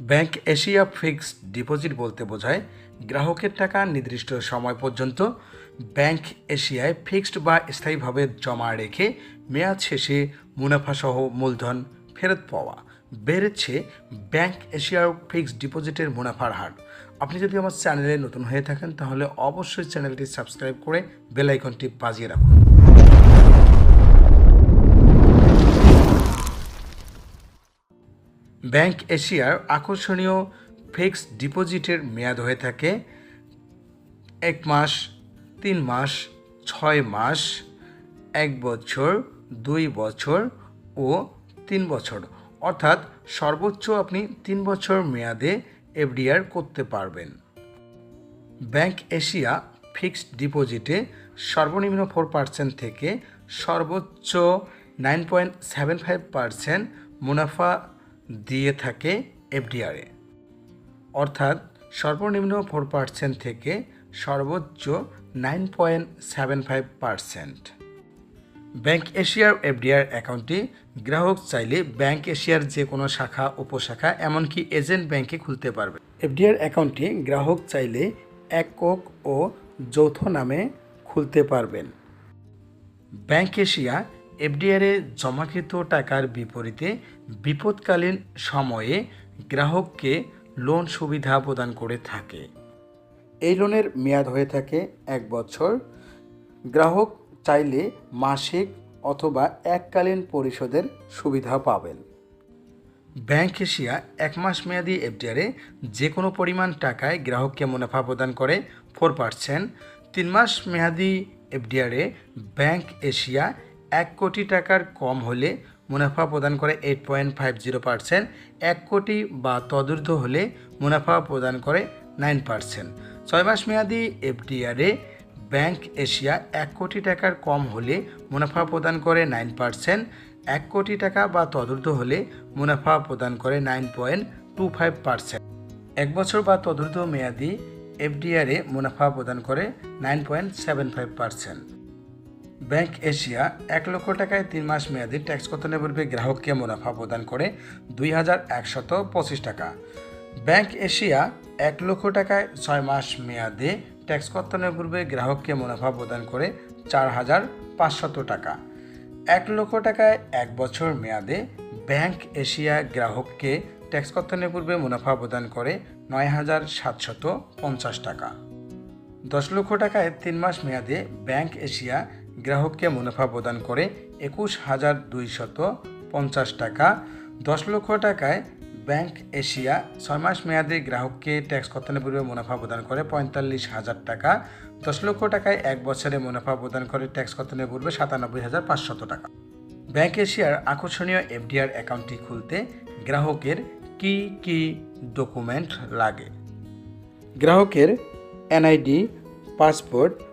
Bank Asia fixed deposit বলতে বোঝায় গ্রাহকের টাকা নির্দিষ্ট সময় পর্যন্ত ব্যাংক এশিয়ায় ফিক্সড বা স্থায়ীভাবে জমা রেখে মেয়াদ শেষে মুনাফাসহ মূলধন ফেরত পাওয়া। বেড়েছে ব্যাংক এশিয়ার ফিক্সড ডিপোজিটের মুনাফার হার। আপনি যদি আমার চ্যানেলে নতুন হয়ে থাকেন তাহলে অবশ্যই চ্যানেলটি সাবস্ক্রাইব করে বেল আইকনটি বাজিয়ে রাখুন। ব্যাংক এশিয়ার আকর্ষণীয় ফিক্সড ডিপোজিটের মেয়াদ হয়ে থাকে এক মাস, তিন মাস, ছয় মাস, এক বছর, দুই বছর ও তিন বছর। অর্থাৎ সর্বোচ্চ আপনি তিন বছর মেয়াদে এফডিআর করতে পারবেন। ব্যাংক এশিয়া ফিক্সড ডিপোজিটে সর্বনিম্ন ফোর পার্সেন্ট থেকে সর্বোচ্চ nine point seven five percent মুনাফা দিয়ে থাকে এফডিআরে অর্থাৎ সর্বনিম্ন ফোর পার্সেন্ট থেকে সর্বোচ্চ nine point seven five percent bank এশিয়ার এফডিআর অ্যাকাউন্টটি গ্রাহক চাইলে ব্যাংক এশিয়ার যে কোনো শাখা, উপশাখা, এমনকি এজেন্ট ব্যাংকে খুলতে পারবে। এফডিআর অ্যাকাউন্টটি গ্রাহক চাইলে একক ও যৌথ নামে খুলতে পারবেন। ব্যাংক এশিয়া এফডিআরে জমাকৃত টাকার বিপরীতে বিপদকালীন সময়ে গ্রাহককে লোন সুবিধা প্রদান করে থাকে। এই লোনের মেয়াদ হয়ে থাকে এক বছর। গ্রাহক চাইলে মাসিক অথবা এককালীন পরিশোধের সুবিধা পাবেন। ব্যাংক এশিয়া এক মাস মেয়াদি এফডিআরে যে কোনো পরিমাণ টাকায় গ্রাহককে মুনাফা প্রদান করে ফোর পার্সেন্ট। তিন মাস মেয়াদি এফডিআরে ব্যাংক এশিয়া এক কোটি টাকার কম হলে মুনাফা প্রদান করে eight point five zero percent এক কোটি বা তদূর্ধ্ব হলে মুনাফা প্রদান করে নাইন পার্সেন্ট ছয় মাস মেয়াদি এফডিআরে ব্যাংক এশিয়া এক কোটি টাকার কম হলে মুনাফা প্রদান করে নাইন পার্সেন্ট এক কোটি টাকা বা তদূর্ধ্ব হলে মুনাফা প্রদান করে nine point two five percent এক বছর বা তদূর্ধ্ব মেয়াদি এফডিআরে মুনাফা প্রদান করে nine point seven five percent bank Asia এক লক্ষ টাকায় তিন মাস মেয়াদি ট্যাক্স কর্তনের পূর্বে গ্রাহককে মুনাফা প্রদান করে দুই হাজার একশত পঁচিশ টাকা। ব্যাংক এশিয়া এক লক্ষ টাকায় ছয় মাস মেয়াদে ট্যাক্স কর্তনের পূর্বে গ্রাহককে মুনাফা প্রদান করে চার হাজার পাঁচশত টাকা। এক লক্ষ টাকায় এক বছর মেয়াদে ব্যাংক এশিয়া গ্রাহককে ট্যাক্স কর্তনের পূর্বে মুনাফা প্রদান করে নয় হাজার সাতশত পঞ্চাশ টাকা। দশ লক্ষ টাকায় তিন মাস মেয়াদে ব্যাংক এশিয়া গ্রাহককে মুনাফা প্রদান করে একুশ হাজার দুইশত পঞ্চাশ টাকা, দশ লক্ষ টাকায় ব্যাংক এশিয়া ছয় মাস মেয়াদে গ্রাহককে ট্যাক্স কর্তনের পূর্বে মুনাফা প্রদান করে পঁয়তাল্লিশ হাজার টাকা, দশ লক্ষ টাকায় এক বছরে মুনাফা প্রদান করে ট্যাক্স কর্তনের পূর্বে সাতানব্বই হাজার পাঁচশত টাকা। ব্যাংক এশিয়ার আকর্ষণীয় এফডিআর অ্যাকাউন্টটি খুলতে গ্রাহকের কি কি ডকুমেন্ট লাগে? গ্রাহকের এনআইডি, পাসপোর্ট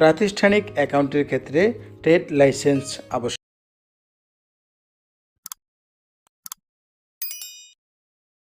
প্রাতিষ্ঠানিক অ্যাকাউন্টের ক্ষেত্রে ট্রেড লাইসেন্স আবশ্যক।